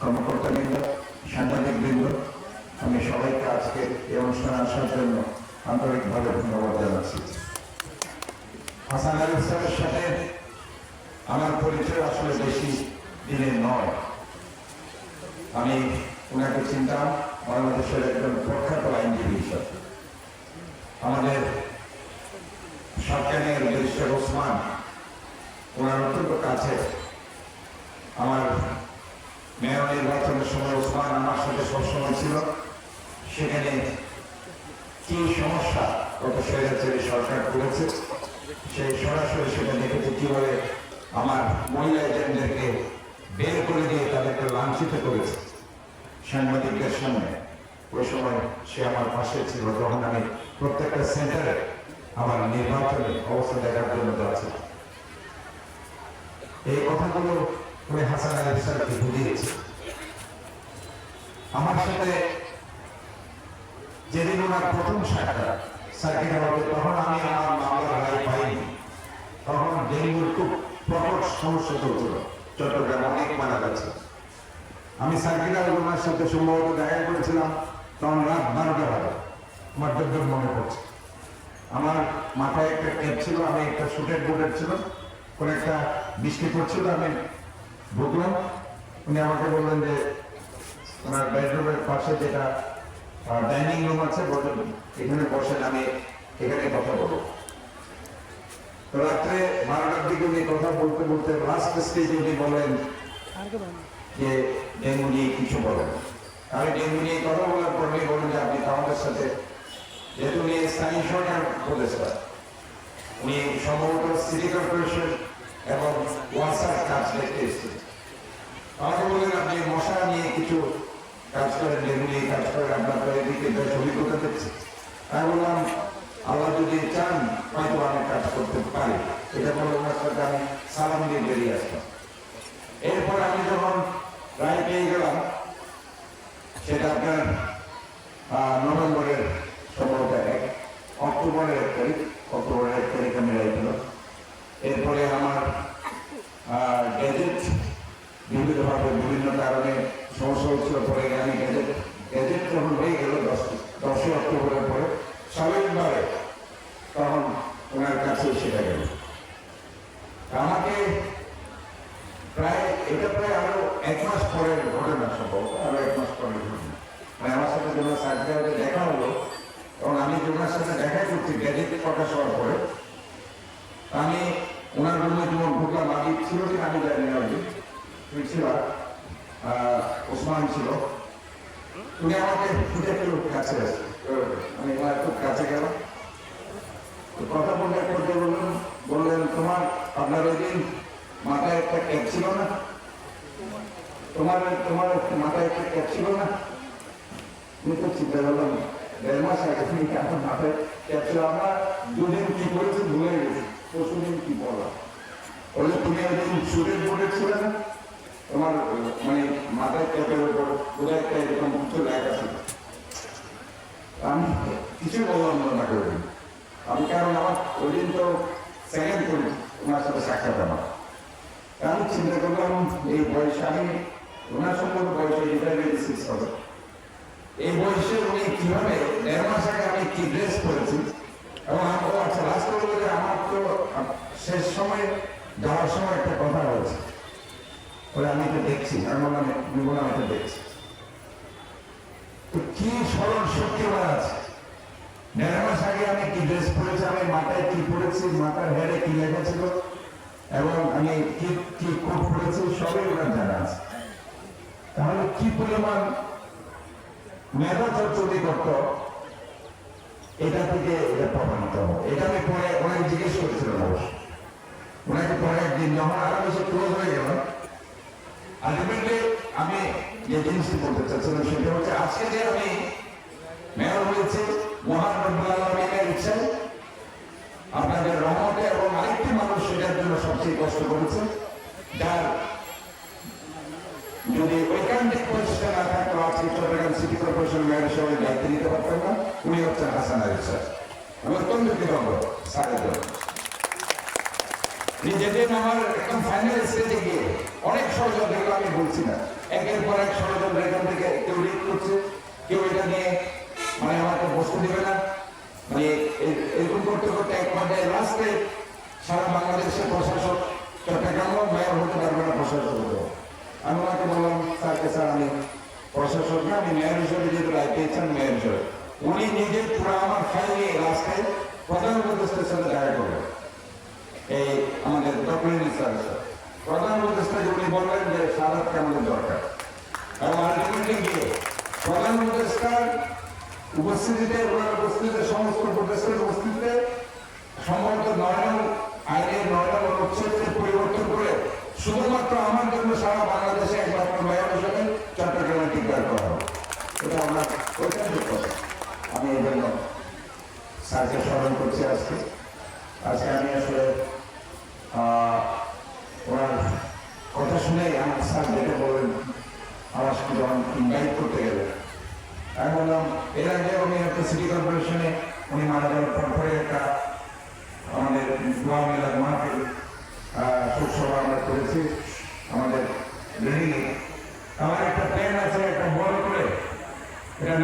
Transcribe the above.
কর্মকর্তাবৃন্দ, সাংবাদিকবৃন্দ, আমি সবাইকে আজকে এই অনুষ্ঠানে আসার জন্য আন্তরিকভাবে ধন্যবাদ জানাচ্ছি। হাসান আলী স্যারের সাথে আমার পরিচয় আসলে বেশি দিনের নয়। আমি ওনাকে চিনতাম, বাংলাদেশের একজন প্রখ্যাত আইনজীবী হিসাবে। আমাদের সরকারের ব্যারিস্টার ওসমান, ওনার অত্যন্ত কাছে আমার মেয়র নির্বাচনের সময় ওসমান আমার সাথে সবসময় ছিল। সেখানে কি সমস্যা গত স্বৈরাচারী সরকার করেছে সেই সরাসরি সেটা দেখেছে কীভাবে আমার মহিলা এজেন্টদেরকে বের করে দিয়ে তাদেরকে লাঞ্ছিত করেছে। সাংবাদিকদের সামনে। ওই সময় সে আমার পাশে ছিল যখন আমি প্রত্যেকটা সেন্টারে আমার নির্বাচনী অবস্থা দেখার জন্য যাচ্ছি। এই কথাগুলো হাসান আলী আমার সাথে যেদিন ওনার প্রথম সাক্ষাৎ তখন আমি আমার মামলার পাইনি। তখন ডেঙ্গুর খুব প্রকট সমস্যা চলছিল। চট্টগ্রাম অনেক মারা যাচ্ছে আমি ওনার সাথে সম্ভবত দেখা করেছিলাম, তখন রাত বারোটা বাজে। আমার যদ্দূর মনে পড়ছে। আমার মাথায় একটা ক্যাপ ছিল, আমি একটা শুটের বুটের ছিল, কোন একটা বৃষ্টি পড়ছিল আমি ঢুকলাম উনি আমাকে বললেন যে ওনার বেডরুমের পাশে যেটা ডাইনিং রুম আছে বললেন এখানে বসেন আমি এখানে কথা বলব। রাত্রে বারোটার দিকে উনি কথা বলতে বলতে লাস্ট স্টেজে উনি বলেন যে ডেঙ্গু নিয়ে কিছু বলেন। আমি ডেঙ্গু নিয়ে কথা বলার পর উনি বলেন যে আপনি আমাদের সাথে যেহেতু উনি স্থানীয় সরকার উপদেষ্টা উনি সম্ভবত সিটি কর্পোরেশন এবং ওয়াসার কাজ দেখতে এসেছেন আমাকে বললেন আপনি মশা নিয়ে কিছু কাজ করেন ডেঙ্গু কাজ করেন আপনার তো এদিকে বেশ অভিজ্ঞতা দেখছি আমি বললাম, আল্লাহ যদি চান, হয়তো আমি কাজ করতে পারি। এটা বলে ওনার সাথে আমি সালাম দিয়ে বেরিয়ে আসলাম। এরপর আমি যখন রায় পেয়ে গেলাম, সেটা আপনার নভেম্বরের সম্ভবত এক, অক্টোবরের এক তারিখ, অক্টোবরের এক তারিখ আমি রায় পেলাম। এরপরে আমার গ্যাজেট বিভিন্নভাবে বিভিন্ন সমস্যা হচ্ছিল পরে আমি গ্যাজেট গ্যাজেট যখন হয়ে গেল দশ দশই অক্টোবরের পরে স্বাভাবিকভাবে তখন ওনার কাছে সেটা গেল আমাকে প্রায় এটা প্রায় আরও এক মাস পরের ঘটনা সম্ভব আরও এক মাস পরের ঘটনা। মানে আমার সাথে যখন সার্টিফিকেটে দেখা হলো, তখন আমি ওনার সাথে দেখা করছি গ্যাজেট প্রকাশ হওয়ার পরে। আমি ওনার রুমে যখন ঢুকলাম আগে ছিল কি আমি জানি না ছিল ওসমান ছিল। তুমি আমাকে ফুটে একটু কাছে আমি ওনার খুব কাছে গেলাম। তো কথা বলতে করতে বললেন বললেন, তোমার আপনার ওই দিন মাথায় একটা ক্যাপ ছিল না? তোমার তোমার মাথায় একটা ক্যাপ ছিল না? আমি খুব চিন্তা করলাম, দেড় মাস আগে তুমি এখন মাথায় ক্যাপ ছিল? আমরা দুদিন কি করেছি ভুলে গেছি। পরশু দিন কি বললাম? বললে, তুমি একদিন সুরের বোর্ডে ছিল না? তোমার মানে মাথায় ক্যাপের উপর বোধহয় একটা এরকম কিছু লেখা ছিল আমি কিছু বললাম না দিন। আমি কারণ আমার ওই দিন তো সেকেন্ড করি, ওনার সাথে সাক্ষাৎ আমার। আমি চিন্তা করলাম, এই বয়সে আমি ওনার সম্পর্কে বয়স এইটি সিক্স হবে। এই বয়সে উনি কীভাবে দেড় মাস আগে আমি কি ড্রেস পরেছি, এবং আমার আচ্ছা লাস্ট করে আমার তো শেষ সময় যাওয়ার সময় একটা বলে, আমি তো দেখছি আমি বললাম আমি বললাম এটা দেখছি। তো কি স্মরণ শক্তি আছে? আগে আমি কি ড্রেস পরেছি? আমি মাথায় কি পরেছি? মাথার কি এবং আমি কি কি পরেছি? সবই ওনার জানা আছে। তাহলে কি পরিমাণ মেধা চর্চটি করত? এটা থেকে এটা প্রমাণিত এটা আমি পরে জিজ্ঞেস করেছিলাম অবশ্য। ওনাকে পরে একদিন যখন আরও বেশি ক্লোজ হয়ে গেল আলটিমেটলি আমি যে জিনিসটি বলতে চাচ্ছিলাম সেটা হচ্ছে আজকে যে আমি মেয়র হয়েছি, মহান রব্বুল আলমিনের ইচ্ছায় আপনাদের রহমতে এবং আরেকটি মানুষ সেটার জন্য সবচেয়ে কষ্ট করেছে, যার যদি ঐকান্তিক প্রচেষ্টা না থাকতো, আজকে চট্টগ্রাম সিটি কর্পোরেশন মেয়র হিসেবে দায়িত্ব নিতে পারতেন না, উনি হচ্ছেন হাসান আলী স্যার। আমি অত্যন্ত কৃতজ্ঞ স্যারের জন্য যেদিন আমার একদম ফাইনাল স্টেজে গিয়ে অনেক ষড়যন্ত্র আমি বলছি না। একের পর এক সহযোগ এখান থেকে কেউ রিট করছে, কেউ এটা নিয়ে মানে আমাকে বসতে দেবে না। মানে এরকম করতে করতে এক পর্যায়ে লাস্টে সারা বাংলাদেশের প্রশাসক চট্টগ্রাম মেয়র হতে পারবে না প্রশাসক হতে। আমি ওনাকে বললাম, স্যারকে স্যার, আমি প্রশাসক না, আমি মেয়র হিসেবে যেহেতু রায় পেয়েছেন মেয়র হিসেবে। উনি নিজের পুরো আমার ফাইল নিয়ে লাস্টে প্রধান উপদেষ্টার সাথে দেখা করবেন এই আমাদের ডক্টর স্যার প্রধান উপদেষ্টা যে উনি বললেন যে সাদাতকে আমাদের দরকার। এবং আলটিমেটলি গিয়ে প্রধান উপদেষ্টার উপস্থিতিতে, ওনার উপস্থিতিতে, সমস্ত উপদেষ্টার উপস্থিতিতে সম্ভবত নয় নং আইনের নয় নং অনুচ্ছেদকে পরিবর্তন করে শুধুমাত্র আমার জন্য সারা বাংলাদেশে একমাত্র মেয়র হিসেবে চট্টগ্রামে ডিক্লেয়ার করা হবে। এটা আমরা ঐতিহাসিক কথা। আমি এই জন্য স্যারকে স্মরণ করছি আজকে। আজকে আমি আসলে আহ, ওনার কথা শুনে আমার স্যার যেটা বললেন আমার সাথে যখন ইনভাইট করতে গেলেন আমি বললাম এর আগে আমি একটা সিটি কর্পোরেশনে উনি মারা যাওয়ার পর পরে একটা দোয়া মেলার মাহফিল শোকসভা আমরা করেছি, আমাদের আমার একটা প্ল্যান আছে, একটা বড় করে। এটা